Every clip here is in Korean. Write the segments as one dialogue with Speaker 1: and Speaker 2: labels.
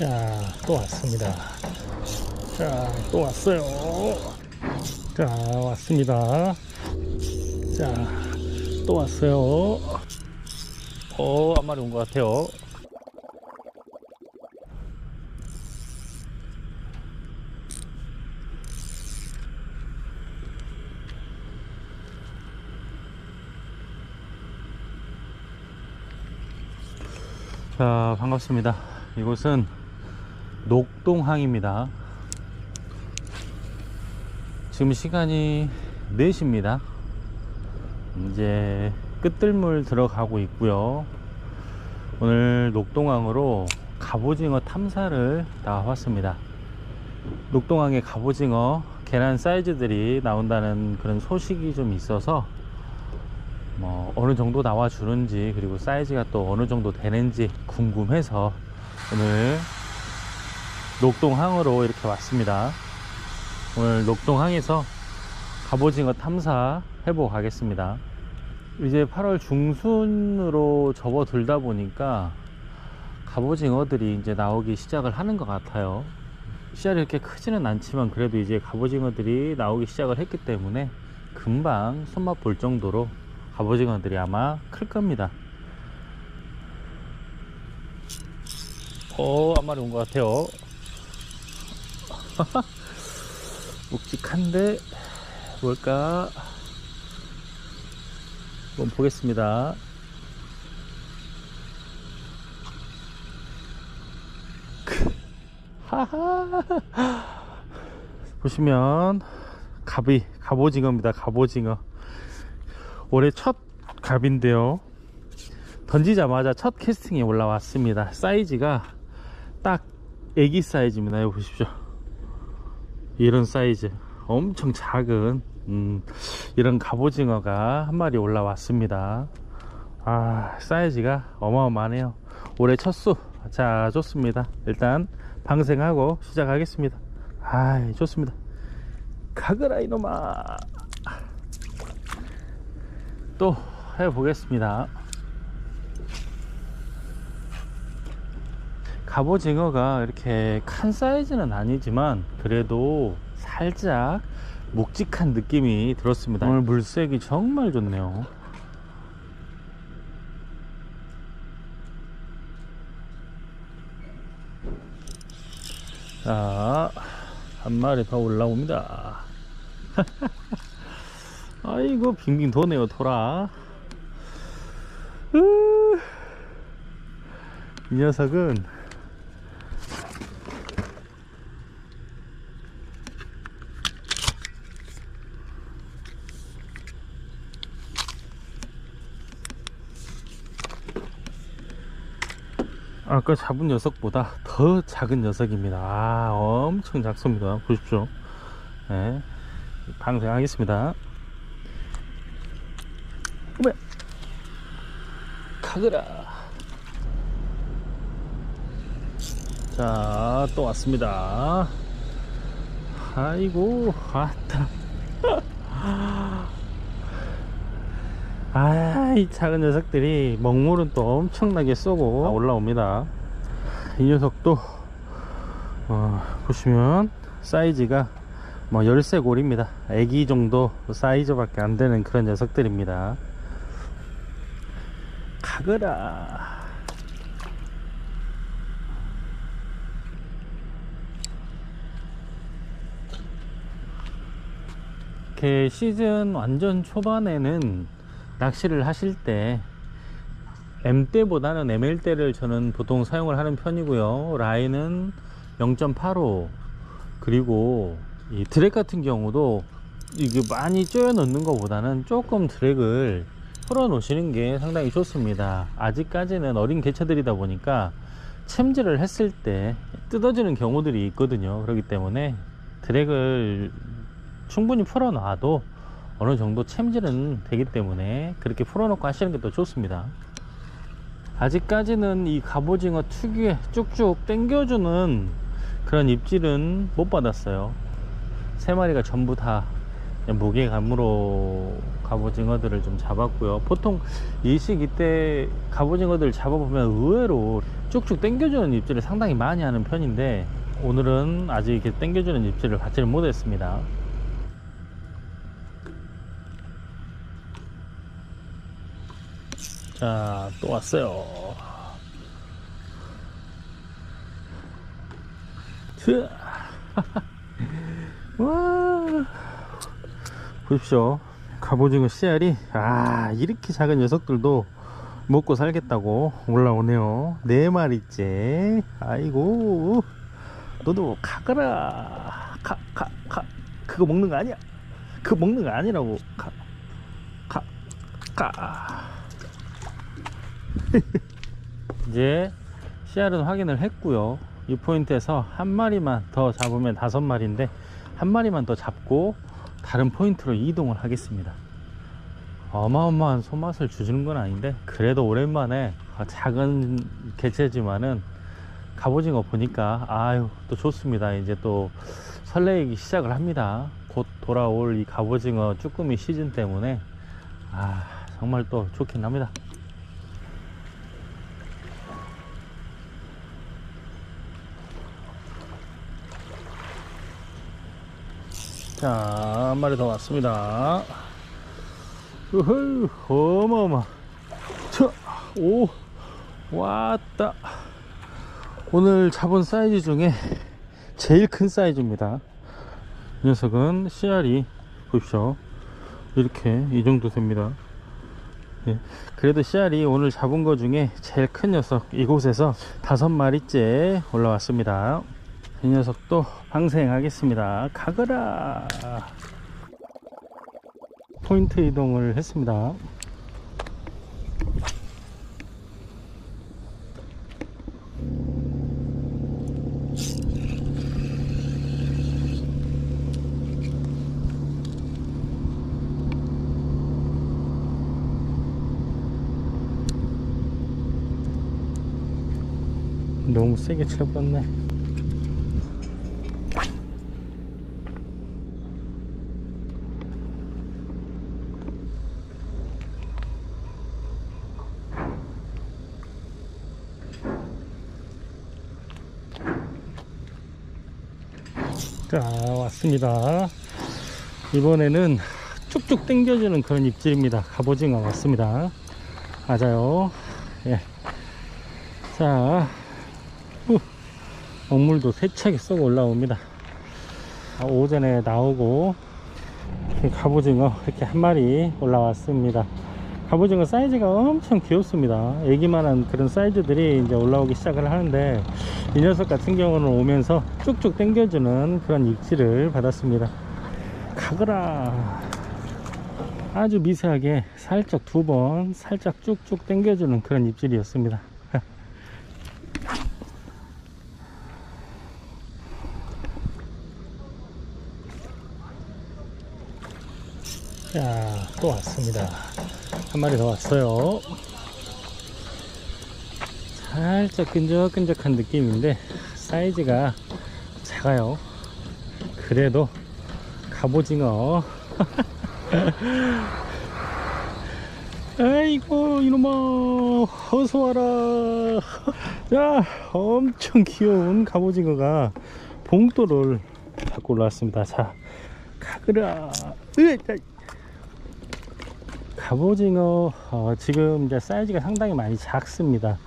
Speaker 1: 자, 또 왔습니다. 자, 또 왔어요. 자, 왔습니다. 자, 또 왔어요. 어, 한 마리 온 것 같아요. 자, 반갑습니다. 이곳은 녹동항입니다. 지금 시간이 4시입니다. 이제 끝들물 들어가고 있고요. 오늘 녹동항으로 갑오징어 탐사를 나왔습니다. 녹동항에 갑오징어 계란 사이즈들이 나온다는 그런 소식이 좀 있어서 뭐 어느 정도 나와 주는지 그리고 사이즈가 또 어느 정도 되는지 궁금해서 오늘 녹동항으로 이렇게 왔습니다. 오늘 녹동항에서 갑오징어 탐사 해보고 가겠습니다. 이제 8월 중순으로 접어들다 보니까 갑오징어들이 이제 나오기 시작을 하는 것 같아요. 씨알이 이렇게 크지는 않지만 그래도 이제 갑오징어들이 나오기 시작을 했기 때문에 금방 손맛 볼 정도로 갑오징어들이 아마 클 겁니다. 어, 한 마리 온 것 같아요. 묵직한데, 뭘까? 한번 보겠습니다. 크, 하하. 보시면, 갑이, 갑오징어입니다. 갑오징어. 올해 첫 갑인데요. 던지자마자 첫 캐스팅이 올라왔습니다. 사이즈가 딱 애기 사이즈입니다. 여기 보십시오. 이런 사이즈. 엄청 작은, 음, 이런 갑오징어가 한 마리 올라왔습니다. 아, 사이즈가 어마어마하네요. 올해 첫 수. 자, 좋습니다. 일단 방생하고 시작하겠습니다. 아, 좋습니다. 가거라, 이놈아. 또 해보겠습니다. 갑오징어가 이렇게 큰 사이즈는 아니지만 그래도 살짝 묵직한 느낌이 들었습니다. 오늘 물색이 정말 좋네요. 자, 한 마리 더 올라옵니다. 아이고 빙빙 도네요 돌아 으, 이 녀석은 아까 잡은 녀석보다 더 작은 녀석입니다. 아 엄청 작습니다. 보십시오. 네, 방생하겠습니다. 어메. 가거라. 자 또 왔습니다. 아이고 왔다. 아 이 작은 녀석들이 먹물은 또 엄청나게 쏘고 올라옵니다. 이 녀석도 어, 보시면 사이즈가 뭐 열쇠골입니다. 애기 정도 사이즈밖에 안 되는 그런 녀석들입니다. 가거라. 이렇게 시즌 완전 초반에는 낚시를 하실 때 M대보다는 ML대를 저는 보통 사용을 하는 편이고요. 라인은 0.85 그리고 이 드랙 같은 경우도 이게 많이 쪼여 넣는 것보다는 조금 드랙을 풀어 놓으시는 게 상당히 좋습니다. 아직까지는 어린 개체들이다 보니까 챔질을 했을 때 뜯어지는 경우들이 있거든요. 그렇기 때문에 드랙을 충분히 풀어 놔도 어느 정도 챔질은 되기 때문에 그렇게 풀어 놓고 하시는 게 더 좋습니다. 아직까지는 이 갑오징어 특유의 쭉쭉 당겨주는 그런 입질은 못 받았어요. 세 마리가 전부 다 무게감으로 갑오징어들을 좀 잡았고요. 보통 이 시기 때 갑오징어들 잡아보면 의외로 쭉쭉 당겨주는 입질을 상당히 많이 하는 편인데 오늘은 아직 이렇게 당겨주는 입질을 받지를 못했습니다 자 또 왔어요. 자. 와. 보십시오. 갑오징어 씨알이 아 이렇게 작은 녀석들도 먹고 살겠다고 올라오네요. 네 마리째. 아이고. 너도 가거라. 가 가 가. 그거 먹는 거 아니야. 그거 먹는 거 아니라고. 가 가 가 이제 씨알은 확인을 했고요. 이 포인트에서 한 마리만 더 잡으면 다섯 마리인데 한 마리만 더 잡고 다른 포인트로 이동을 하겠습니다. 어마어마한 손맛을 주는 건 아닌데 그래도 오랜만에 작은 개체지만은 갑오징어 보니까 아유 또 좋습니다. 이제 또 설레기 시작을 합니다. 곧 돌아올 이 갑오징어 쭈꾸미 시즌 때문에 아 정말 또 좋긴 합니다 자, 한 마리 더 왔습니다. 우후, 어마어마. 자, 오, 왔다. 오늘 잡은 사이즈 중에 제일 큰 사이즈입니다. 이 녀석은 씨알이, 보십시오. 이렇게, 이 정도 됩니다. 예, 그래도 씨알이 오늘 잡은 거 중에 제일 큰 녀석, 이곳에서 다섯 마리째 올라왔습니다. 이 녀석도 방생하겠습니다. 가거라! 포인트 이동을 했습니다. 너무 세게 쳐봤네. 자 왔습니다. 이번에는 쭉쭉 당겨주는 그런 입질입니다. 갑오징어 왔습니다. 맞아요. 예. 자 후. 먹물도 세차게 쏙 올라옵니다. 아, 오전에 나오고 갑오징어 이렇게 한 마리 올라왔습니다 갑오징어 사이즈가 엄청 귀엽습니다. 애기만한 그런 사이즈들이 이제 올라오기 시작을 하는데 이 녀석 같은 경우는 오면서 쭉쭉 당겨주는 그런 입질을 받았습니다. 가거라. 아주 미세하게 살짝 두 번 살짝 쭉쭉 당겨주는 그런 입질이었습니다. 자 또 왔습니다 한 마리 더 왔어요. 살짝 끈적끈적한 느낌인데 사이즈가 작아요. 그래도 갑오징어. 아이고 이놈아 어서와라. 자 엄청 귀여운 갑오징어가 봉돌을 갖고 올라왔습니다. 자 가그라. 으이, 갑오징어 어, 지금 이제 사이즈가 상당히 많이 작습니다.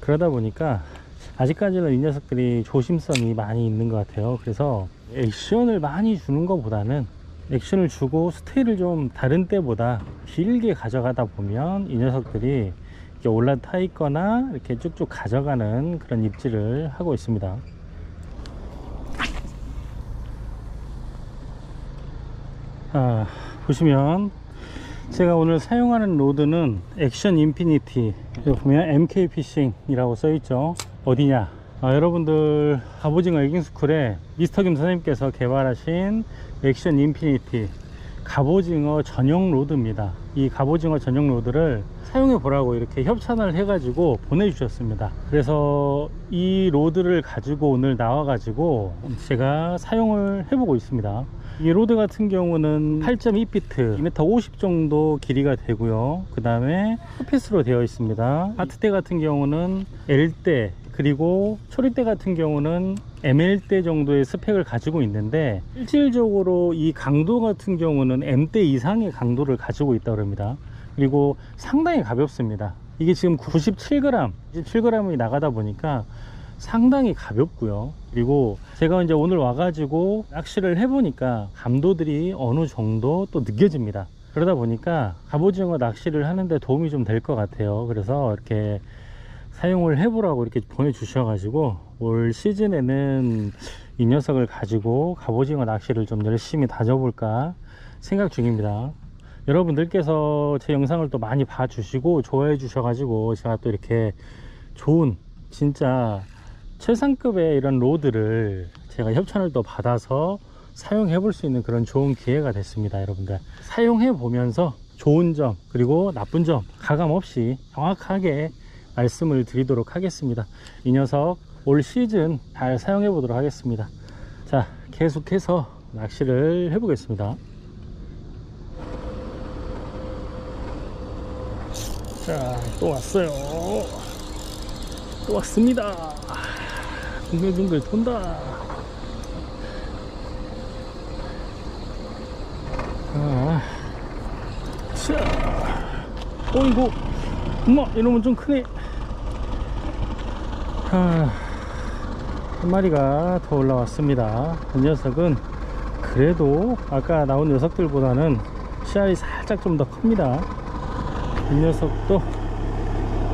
Speaker 1: 그러다 보니까 아직까지는 이 녀석들이 조심성이 많이 있는 것 같아요. 그래서 액션을 많이 주는 것보다는 액션을 주고 스테이를 좀 다른 때보다 길게 가져가다 보면 이 녀석들이 이렇게 올라타 있거나 이렇게 쭉쭉 가져가는 그런 입질을 하고 있습니다. 아, 보시면 제가 오늘 사용하는 로드는 액션 인피니티 여기 보면 MK 피싱이라고 써 있죠. 어디냐? 아, 여러분들 갑오징어 에깅스쿨에 미스터 김 선생님께서 개발하신 액션 인피니티 갑오징어 전용 로드입니다. 이 갑오징어 전용 로드를 사용해 보라고 이렇게 협찬을 해 가지고 보내주셨습니다. 그래서 이 로드를 가지고 오늘 나와 가지고 제가 사용을 해 보고 있습니다 이 로드 같은 경우는 8.2피트 2m 50 정도 길이가 되고요. 그 다음에 흡핏으로 되어 있습니다. 하트대 같은 경우는 L대 그리고 초리대 같은 경우는 ML대 정도의 스펙을 가지고 있는데 실질적으로 이 강도 같은 경우는 M대 이상의 강도를 가지고 있다고 합니다. 그리고 상당히 가볍습니다. 이게 지금 97g 97g이 나가다 보니까 상당히 가볍고요. 그리고 제가 이제 오늘 와가지고 낚시를 해보니까 감도들이 어느 정도 또 느껴집니다. 그러다 보니까 갑오징어 낚시를 하는데 도움이 좀 될 것 같아요. 그래서 이렇게 사용을 해보라고 이렇게 보내주셔가지고 올 시즌에는 이 녀석을 가지고 갑오징어 낚시를 좀 열심히 다져볼까 생각 중입니다. 여러분들께서 제 영상을 또 많이 봐주시고 좋아해 주셔가지고 제가 또 이렇게 좋은 진짜 최상급의 이런 로드를 제가 협찬을 또 받아서 사용해 볼 수 있는 그런 좋은 기회가 됐습니다 여러분들. 사용해 보면서 좋은 점 그리고 나쁜 점 가감 없이 정확하게 말씀을 드리도록 하겠습니다. 이 녀석 올 시즌 잘 사용해 보도록 하겠습니다. 자 계속해서 낚시를 해 보겠습니다. 자 또 왔어요. 또 왔습니다 둥글둥글 돈다 아, 자, 어이구, 엄마, 이러면 좀 크네. 아, 한 마리가 더 올라왔습니다. 이 녀석은 그래도 아까 나온 녀석들보다는 씨알이 살짝 좀 더 큽니다. 이 녀석도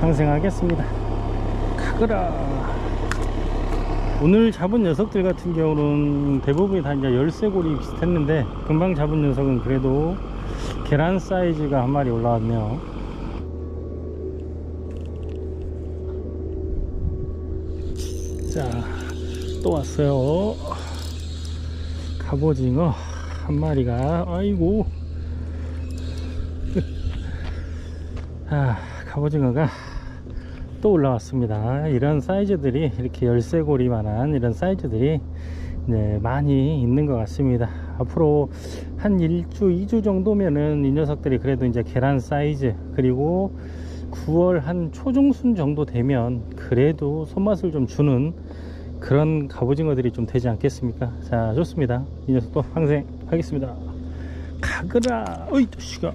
Speaker 1: 항생하겠습니다. 가거라. 오늘 잡은 녀석들 같은 경우는 대부분이 다 이제 열쇠고리 비슷했는데 금방 잡은 녀석은 그래도 계란 사이즈가 한 마리 올라왔네요. 자또 왔어요. 갑오징어 한 마리가. 아이고. 아 갑오징어가 또 올라왔습니다. 이런 사이즈들이 이렇게 열쇠고리만한 이런 사이즈들이 네, 많이 있는 것 같습니다. 앞으로 한 1주 2주 정도면은 이 녀석들이 그래도 이제 계란 사이즈 그리고 9월 한 초중순 정도 되면 그래도 손맛을 좀 주는 그런 갑오징어들이 좀 되지 않겠습니까? 자 좋습니다. 이 녀석도 항생 하겠습니다. 가거라! 어이 자식아